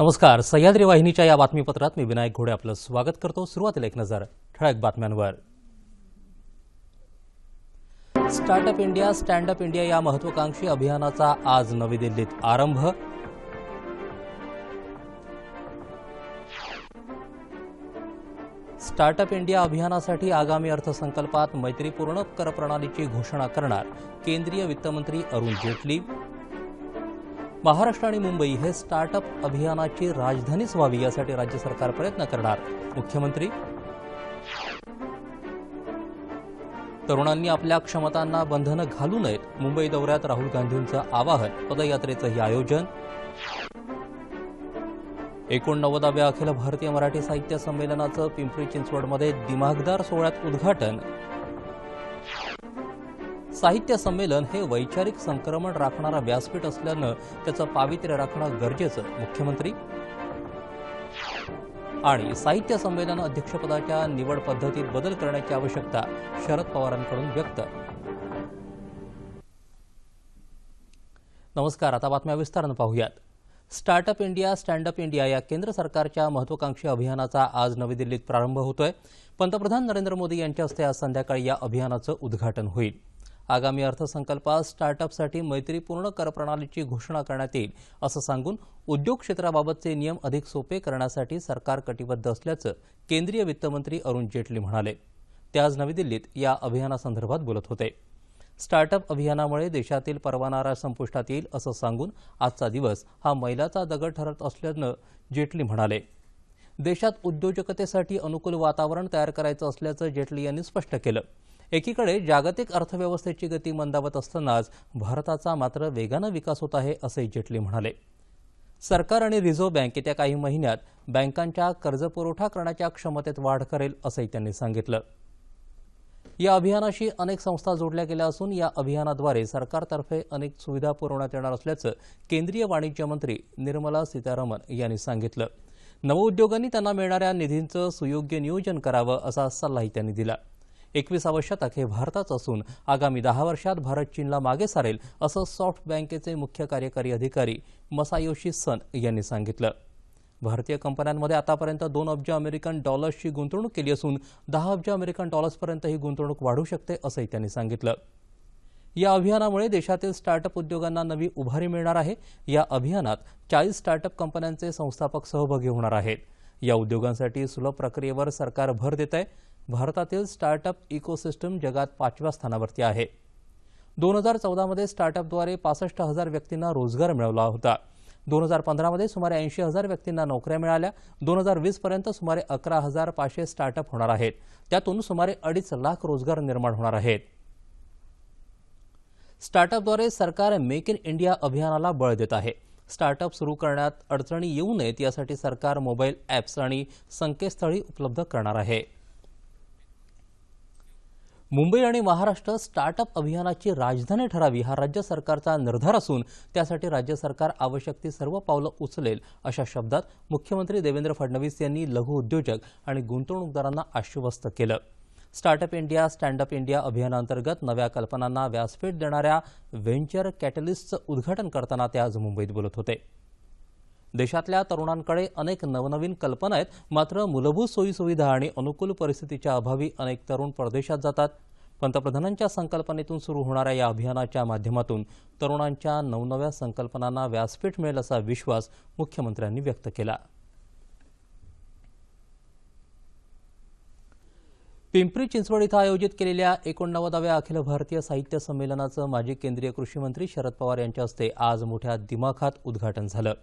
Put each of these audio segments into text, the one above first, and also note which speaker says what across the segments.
Speaker 1: नमस्कार सह्याद्री वाहिनीच्या या बातमीपत्रात मी विनायक घोडे आपलं स्वागत करतो. सुरुवातीला एक नजर ठळक बातम्यांवर. स्टार्टअप इंडिया स्टँडअप इंडिया या महत्वाकांक्षी अभियानाचा आज नवी दिल्लीत आरंभ. स्टार्टअप इंडिया अभियानासाठी आगामी अर्थसंकल्पात मैत्रीपूर्ण कर प्रणालीची घोषणा करणार केंद्रीय वित्तमंत्री अरुण जेटली. महाराष्ट्र आणि मुंबई हे स्टार्टअप अभियानाची राजधानीच व्हावी यासाठी राज्य सरकार प्रयत्न करणार. मुख्यमंत्री तरुणांनी आपल्या क्षमतांना बंधनं घालू नयेत. मुंबई दौऱ्यात राहुल गांधींचं आवाहन पदयात्रेचंही आयोजन. एकोणनव्वदाव्या अखिल भारतीय मराठी साहित्य संमेलनाचं पिंपरी चिंचवडमध्ये दिमागदार सोहळ्यात उद्घाटन. साहित्य संमेलन हे वैचारिक संक्रमण राखणारा व्यासपीठ असल्यानं त्याचं पावित्र्य राखणं गरजेचं मुख्यमंत्री. आणि साहित्य संमेलन अध्यक्षपदाच्या निवड पद्धतीत बदल करण्याची आवश्यकता शरद पवारांकडून व्यक्त. नमस्कार आता बातम्या विस्तारानं पाहूयात. स्टार्टअप इंडिया स्टँडअप इंडिया या केंद्र सरकारच्या महत्वाकांक्षी अभियानाचा आज नवी दिल्लीत प्रारंभ होतोय. पंतप्रधान नरेंद्र मोदी यांच्या हस्ते आज संध्याकाळी या अभियानाचं उद्घाटन होईल. आगामी अर्थसंकल्पात स्टार्टअपसाठी मैत्रीपूर्ण कर प्रणालीची घोषणा करण्यात येईल असं सांगून उद्योग क्षेत्राबाबतचे नियम अधिक सोपे करण्यासाठी सरकार कटिबद्ध असल्याचं केंद्रीय वित्तमंत्री अरुण जेटली म्हणाले. ते आज नवी दिल्लीत या अभियानासंदर्भात बोलत होते. स्टार्टअप अभियानामुळे देशातील परवानारा संपुष्टात येईल असं सांगून आजचा दिवस हा मैलाचा दगड ठरत असल्यानं जेटली म्हणाले. देशात उद्योजकतेसाठी अनुकूल वातावरण तयार करायचं असल्याचं जेटली यांनी स्पष्ट केलं. एकीकडे जागतिक अर्थव्यवस्थेची गती मंदावत असतानाच भारताचा मात्र वेगानं विकास होत आहे असंही जेटली म्हणाले. सरकार आणि रिझर्व्ह बँक येत्या काही महिन्यात बँकांच्या कर्जपुरवठा करण्याच्या क्षमतेत वाढ करेल असंही त्यांनी सांगितलं. या अभियानाशी अनेक संस्था जोडल्या गेल्या असून या अभियानाद्वारे सरकारतर्फे अनेक सुविधा पुरवण्यात येणार असल्याचं केंद्रीय वाणिज्य मंत्री निर्मला सीतारामन यांनी सांगितलं. नवउद्योगांनी त्यांना मिळणाऱ्या निधींचं सुयोग्य नियोजन करावं असा सल्लाही त्यांनी दिला. एकविसावं शतक हे भारताचं असून आगामी दहा वर्षात भारत चीनला मागे सारेल असं सॉफ्ट बँकेचे मुख्य कार्यकारी अधिकारी मसायोशी सन यांनी सांगितलं. भारतीय कंपन्यांमध्ये आतापर्यंत दोन अब्ज अमेरिकन डॉलर्सची गुंतवणूक केली असून दहा अब्ज अमेरिकन डॉलर्सपर्यंत ही गुंतवणूक वाढू शकते असंही त्यांनी सांगितलं. या अभियानामुळे देशातील स्टार्टअप उद्योगांना नवी उभारी मिळणार आहे. या अभियानात चाळीस स्टार्टअप कंपन्यांचे संस्थापक सहभागी होणार आहेत. या उद्योगांसाठी सुलभ प्रक्रियेवर सरकार भर देत आहे भारतातील स्टार्टअप इकोसिस्टम जगात पाचव्या स्थानावरती आहे. दोन हजार चौदामध्ये स्टार्टअपद्वारे पासष्ट हजार व्यक्तींना रोजगार मिळवला होता. दोन हजार पंधरामध्ये सुमारे ऐंशी हजार व्यक्तींना नोकऱ्या मिळाल्या. दोन हजार वीसपर्यंत सुमारे अकरा हजार पाचशे स्टार्टअप होणार आहेत. त्यातून सुमारे अडीच लाख रोजगार निर्माण होणार आहेत. स्टार्टअपद्वारे सरकार मेक इन इंडिया अभियानाला बळ देत आहे. स्टार्टअप सुरू करण्यात अडचणी येऊ नयेत यासाठी सरकार मोबाईल ॲप्स आणि संकेतस्थळी उपलब्ध करणार आहे. मुंबई आणि महाराष्ट्र स्टार्टअप अभियानाची राजधानी ठरावी हा राज्य सरकारचा निर्धार असून त्यासाठी राज्य सरकार आवश्यक ती सर्व पावलं उचलेल अशा शब्दात मुख्यमंत्री देवेंद्र फडणवीस यांनी लघु उद्योजक आणि गुंतवणूकदारांना आश्वस्त केलं. स्टार्टअप इंडिया स्टँडअप इंडिया अभियानांतर्गत नव्या कल्पनांना व्यासपीठ देणाऱ्या व्हेंचर कॅटलिस्टचं उद्घाटन करताना ते आज मुंबईत बोलत होते. देशातल्या तरुणांकडे अनेक नवनवीन कल्पना आहेत. मात्र मूलभूत सोयीसुविधा आणि अनुकूल परिस्थितीच्या अभावी अनेक तरुण परदेशात जातात. पंतप्रधानांच्या संकल्पनेतून सुरू होणाऱ्या या अभियानाच्या माध्यमातून तरुणांच्या नवनव्या संकल्पनांना व्यासपीठ मिळेल असा विश्वास मुख्यमंत्र्यांनी व्यक्त केला. पिंपरी चिंचवड इथं आयोजित केलेल्या एकोणनव्वदाव्या अखिल भारतीय साहित्य संमेलनाचं माजी केंद्रीय कृषी मंत्री शरद पवार यांच्या हस्ते आज मोठ्या दिमाखात उद्घाटन झालं.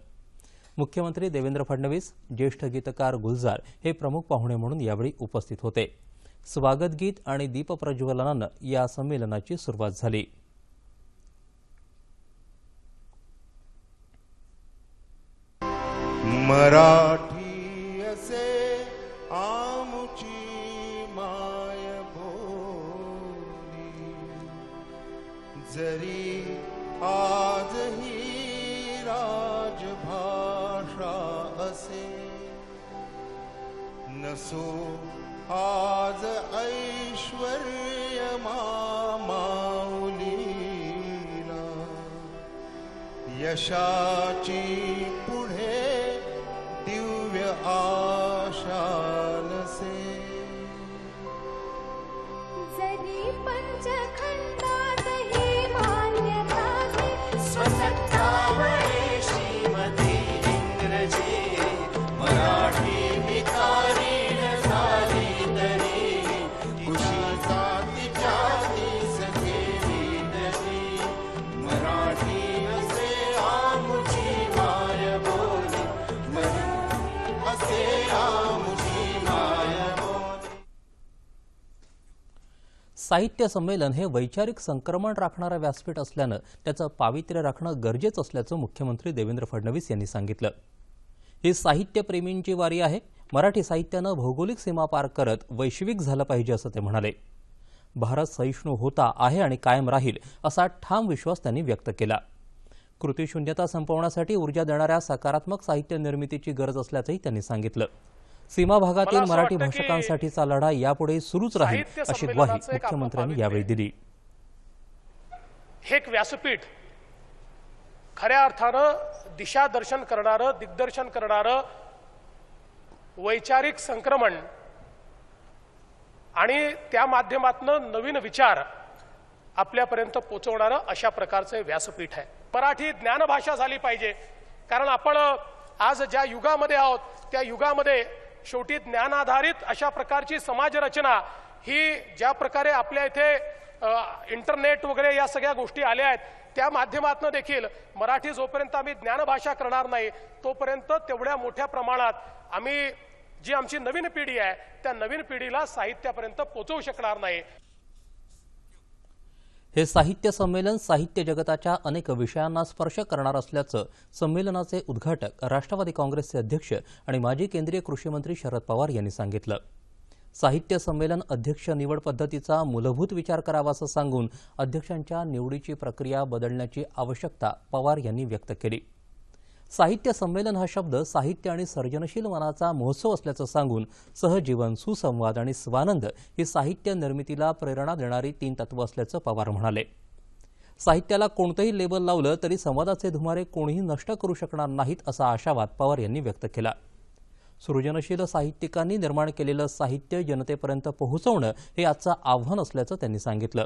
Speaker 1: मुख्यमंत्री देवेंद्र फडणवीस ज्येष्ठ गीतकार गुलजार हे प्रमुख पाहुणे म्हणून यावेळी उपस्थित होते. स्वागत गीत आणि दीपप्रज्वलनानं या संमेलनाची सुरुवात झाली.
Speaker 2: मराठ सो आज ऐश्वर्य मा यशाची
Speaker 1: साहित्य संमेलन हे वैचारिक संक्रमण राखणारं व्यासपीठ असल्यानं त्याचं पावित्र्य राखणं गरजेचं असल्याचं मुख्यमंत्री देवेंद्र फडणवीस यांनी सांगितलं. ही साहित्यप्रेमींची वारी आहे. मराठी साहित्यानं भौगोलिक सीमा पार करत वैश्विक झालं पाहिजे असं ते म्हणाले. भारत सहिष्णू होता आहे आणि कायम राहील असा ठाम विश्वास त्यांनी व्यक्त केला. कृतीशून्यता संपवण्यासाठी ऊर्जा देणाऱ्या सकारात्मक साहित्य निर्मितीची गरज असल्याचंही त्यांनी सांगितलं. सीमा भागातील मराठी भाषकांसाठीचा लढा यापुढे सुरूच राहील अशी ग्वाही मुख्यमंत्र्यांनी यावेळी दिली.
Speaker 3: हे एक व्यासपीठ. खऱ्या अर्थानं दिशादर्शन करणारं दिग्दर्शन करणारं वैचारिक संक्रमण आणि त्या माध्यमातून नवीन विचार आपल्यापर्यंत पोचवणारं अशा प्रकारचं व्यासपीठ आहे. मराठी ज्ञानभाषा झाली पाहिजे. कारण आपण आज ज्या युगामध्ये आहोत त्या युगामध्ये शेवटी ज्ञानाधारित अशा प्रकारची समाजरचना ही ज्या प्रकारे आपल्या इथे इंटरनेट वगैरे या सगळ्या गोष्टी आल्या आहेत त्या माध्यमातून देखील मराठी जोपर्यंत आम्ही ज्ञानभाषा करणार नाही तोपर्यंत तेवढ्या मोठ्या प्रमाणात आम्ही जी आमची नवीन पिढी आहे त्या नवीन पिढीला साहित्यापर्यंत पोचवू शकणार नाही.
Speaker 1: हे साहित्य संमेलन साहित्य जगताच्या अनेक विषयांना स्पर्श करणार असल्याचं संमेलनाचे उद्घाटक राष्ट्रवादी काँग्रेसचे अध्यक्ष आणि माजी केंद्रीय कृषी मंत्री शरद पवार यांनी सांगितलं. साहित्य संमेलन अध्यक्ष निवड पद्धतीचा मूलभूत विचार करावा असं सांगून अध्यक्षांच्या निवडीची प्रक्रिया बदलण्याची आवश्यकता पवार यांनी व्यक्त केली. साहित्य संमेलन हा शब्द साहित्य आणि सर्जनशील मनाचा महोत्सव असल्याचं सांगून सहजीवन सुसंवाद आणि स्वानंद ही साहित्य निर्मितीला प्रेरणा देणारी तीन तत्व असल्याचं पवार म्हणाले. साहित्याला कोणतंही लेबल लावलं तरी संवादाचे धुमारे कोणीही नष्ट करू शकणार नाहीत असा आशावाद पवार यांनी व्यक्त केला. सृजनशील साहित्यिकांनी निर्माण केलेलं साहित्य जनतेपर्यंत पोहोचवणं हे आजचं आव्हान असल्याचं त्यांनी सांगितलं.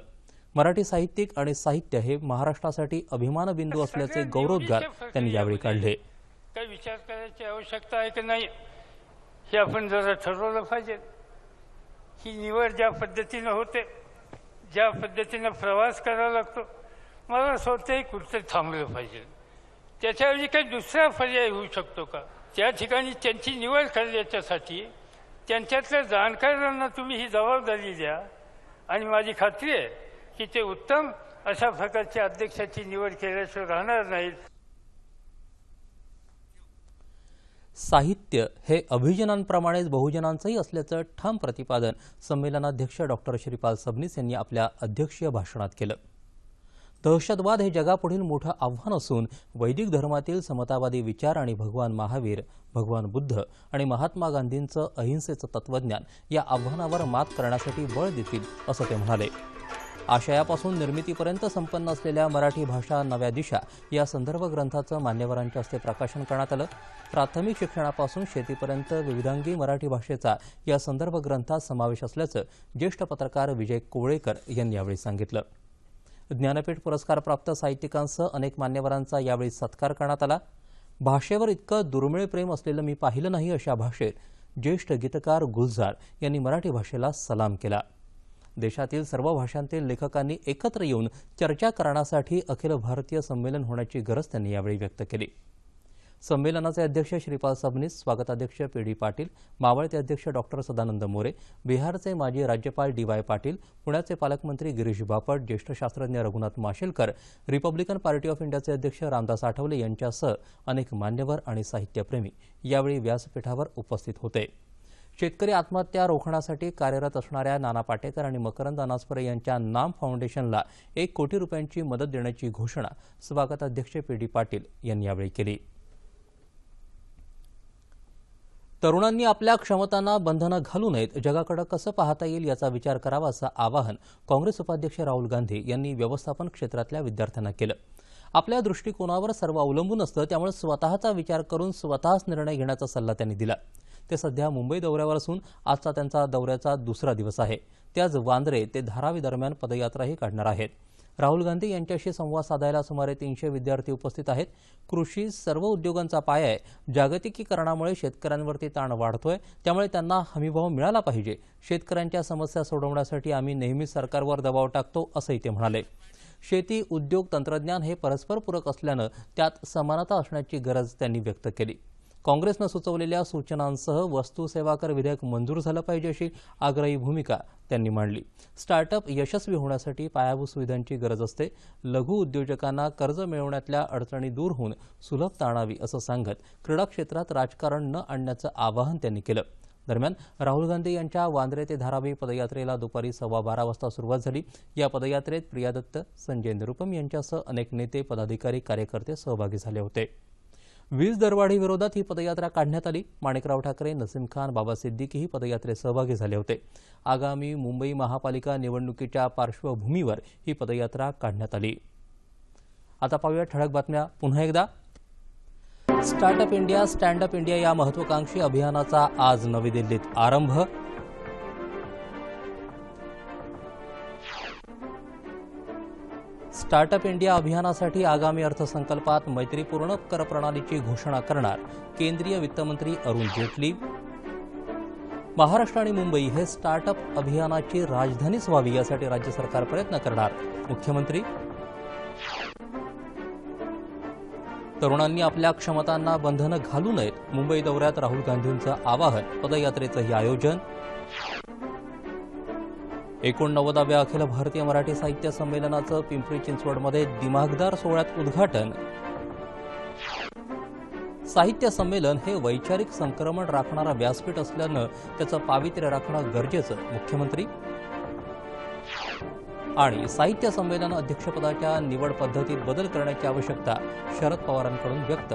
Speaker 1: मराठी साहित्यिक आणि साहित्य हे महाराष्ट्रासाठी अभिमानबिंदू असल्याचे गौरवोद्गार त्यांनी यावेळी काढले.
Speaker 4: काही विचार करायची आवश्यकता आहे की नाही? हे आपण जरा ठरवलं पाहिजे. ही निवड ज्या पद्धतीनं होते ज्या पद्धतीनं प्रवास करावा लागतो मला असं वाटतं हे कुठं थांबलं पाहिजे. त्याच्याऐवजी काही दुसरा पर्याय होऊ शकतो का? त्या ठिकाणी त्यांची निवड करण्याच्यासाठी त्यांच्यातल्या जाणकारांना तुम्ही ही जबाबदारी द्या. आणि माझी खात्री आहे की ते उत्तम अशा प्रकारच्या अध्यक्षाची निवड केल्याशिवाय राहणार नाहीत.
Speaker 1: साहित्य हे अभिजनांप्रमाणेच बहुजनांचंही असल्याचं ठाम प्रतिपादन संमेलनाध्यक्ष डॉक्टर श्रीपाल सबनीस यांनी आपल्या अध्यक्षीय भाषणात केलं. दहशतवाद हे जगापुढील मोठं आव्हान असून वैदिक धर्मातील समतावादी विचार आणि भगवान महावीर भगवान बुद्ध आणि महात्मा गांधींचं अहिंसेचं तत्वज्ञान या आव्हानावर मात करण्यासाठी बळ देतील असं ते म्हणाले. आशयापासून निर्मितीपर्यंत संपन्न असलेल्या मराठी भाषा नव्या दिशा या संदर्भ ग्रंथाचं मान्यवरांच्या हस्ते प्रकाशन करण्यात आलं. प्राथमिक शिक्षणापासून शेतीपर्यंत विविधांगी मराठी भाषेचा या संदर्भ ग्रंथात समावेश असल्याचं ज्येष्ठ पत्रकार विजय कोवळेकर यांनी यावेळी सांगितलं. ज्ञानपीठ पुरस्कार प्राप्त साहित्यिकांसह अनेक मान्यवरांचा यावेळी सत्कार करण्यात आला. भाषेवर इतकं दुर्मिळ प्रेम असलेलं मी पाहिलं नाही अशा भाषेत ज्येष्ठ गीतकार गुलजार यांनी मराठी भाषेला सलाम केला. देशातील सर्व भाषांतील लेखकांनी एकत्र येऊन चर्चा करण्यासाठी अखिल भारतीय संमेलन होण्याची गरज त्यांनी यावेळी व्यक्त केली. संमेलनाचे अध्यक्ष श्रीपाल सबनीस स्वागताध्यक्ष पी डी पाटील मावळते अध्यक्ष डॉक्टर सदानंद मोरे बिहारचे माजी राज्यपाल डी वाय पाटील पुण्याचे पालकमंत्री गिरीश बापट ज्येष्ठ शास्त्रज्ञ Raghunath Mashelkar Republican party of इंडियाचे अध्यक्ष रामदास आठवले यांच्यासह अनेक मान्यवर आणि साहित्यप्रेमी यावेळी व्यासपीठावर उपस्थित होते. शेतकरी आत्महत्या रोखण्यासाठी कार्यरत असणाऱ्या नाना पाटेकर आणि मकरंद अनासपुरे यांच्या नाम फाउंडेशनला एक कोटी रुपयांची मदत देण्याची घोषणा स्वागताध्यक्ष पी डी पाटील यांनी यावेळी केली. तरुणांनी आपल्या क्षमतांना बंधनं घालू नयेत जगाकडे कसं पाहता येईल याचा विचार करावा असं आवाहन काँग्रेस उपाध्यक्ष राहुल गांधी यांनी व्यवस्थापन क्षेत्रातल्या विद्यार्थ्यांना केलं. आपल्या दृष्टिकोनावर सर्व अवलंबून असतं त्यामुळे स्वतःचा विचार करून स्वतःच निर्णय घेण्याचा सल्ला त्यांनी दिला. ते सध्या मुंबई दौऱ्यावर असून आजचा त्यांचा दौऱ्याचा दुसरा दिवस आहे. ते आज वांद्रे ते धारावी दरम्यान पदयात्राही काढणार आहेत. राहुल गांधी यांच्याशी संवाद साधायला सुमारे तीनशे विद्यार्थी उपस्थित आहेत. कृषी सर्व उद्योगांचा पाया आहे. जागतिकीकरणामुळे शेतकऱ्यांवरती ताण वाढतोय. त्यामुळे त्यांना हमीभाव मिळाला पाहिजे. शेतकऱ्यांच्या समस्या सोडवण्यासाठी आम्ही नेहमीच सरकारवर दबाव टाकतो असंही ते म्हणाले. शेती उद्योग तंत्रज्ञान हे परस्पर पूरक असल्यानं त्यात समानता असण्याची गरज त्यांनी व्यक्त केली. काँग्रेसनं सुचवलेल्या सूचनांसह वस्तू सेवा कर विधेयक मंजूर झालं पाहिजे अशी आग्रही भूमिका त्यांनी मांडली. स्टार्टअप यशस्वी होण्यासाठी पायाभूत सुविधांची गरज असते. लघु उद्योजकांना कर्ज मिळवण्यातल्या अडचणी दूर होऊन सुलभता आणावी असं सांगत क्रीडा क्षेत्रात राजकारण न आणण्याचं आवाहन त्यांनी केलं. दरम्यान राहुल गांधी यांच्या वांद्रे ते धारावी पदयात्रेला दुपारी सव्वा बारा वाजता सुरुवात झाली. या पदयात्रेत प्रिया दत्त संजय निरुपम यांच्यासह अनेक नेते पदाधिकारी कार्यकर्ते सहभागी झाले होते. वीज दरवाढी विरोधात ही पदयात्रा काढण्यात आली. माणिकराव ठाकरे नसीम खान बाबा सिद्दीकी ही पदयात्रेत सहभागी झाले होते. आगामी मुंबई महापालिका निवडणुकीच्या पार्श्वभूमीवर ही पदयात्रा काढण्यात आली. आता पाहूया ठळक बातम्या. पुन्हा एकदा. स्टार्टअप इंडिया स्टँडअप इंडिया या महत्वाकांक्षी अभियानाचा आज नवी दिल्लीत आरंभ. स्टार्टअप इंडिया अभियानासाठी आगामी अर्थसंकल्पात मैत्रीपूर्ण कर प्रणालीची घोषणा करणार केंद्रीय वित्तमंत्री अरुण जेटली. महाराष्ट्र आणि मुंबई हे स्टार्टअप अभियानाची राजधानीच व्हावी यासाठी राज्य सरकार प्रयत्न करणार. मुख्यमंत्री. तरुणांनी आपल्या क्षमतांना बंधनं घालू नयेत. मुंबई दौऱ्यात राहुल गांधींचं आवाहन पदयात्रेचंही आयोजन. एकोणनव्वदाव्या अखिल भारतीय मराठी साहित्य संमेलनाचं पिंपरी चिंचवडमध्ये दिमागदार सोहळ्यात उद्घाटन. साहित्य संमेलन हे वैचारिक संक्रमण राखणारा व्यासपीठ असल्यानं त्याचं पावित्र्य राखणं गरजेचं मुख्यमंत्री. आणि साहित्य संमेलन अध्यक्षपदाच्या निवड पद्धतीत बदल करण्याची आवश्यकता शरद पवारांकडून व्यक्त.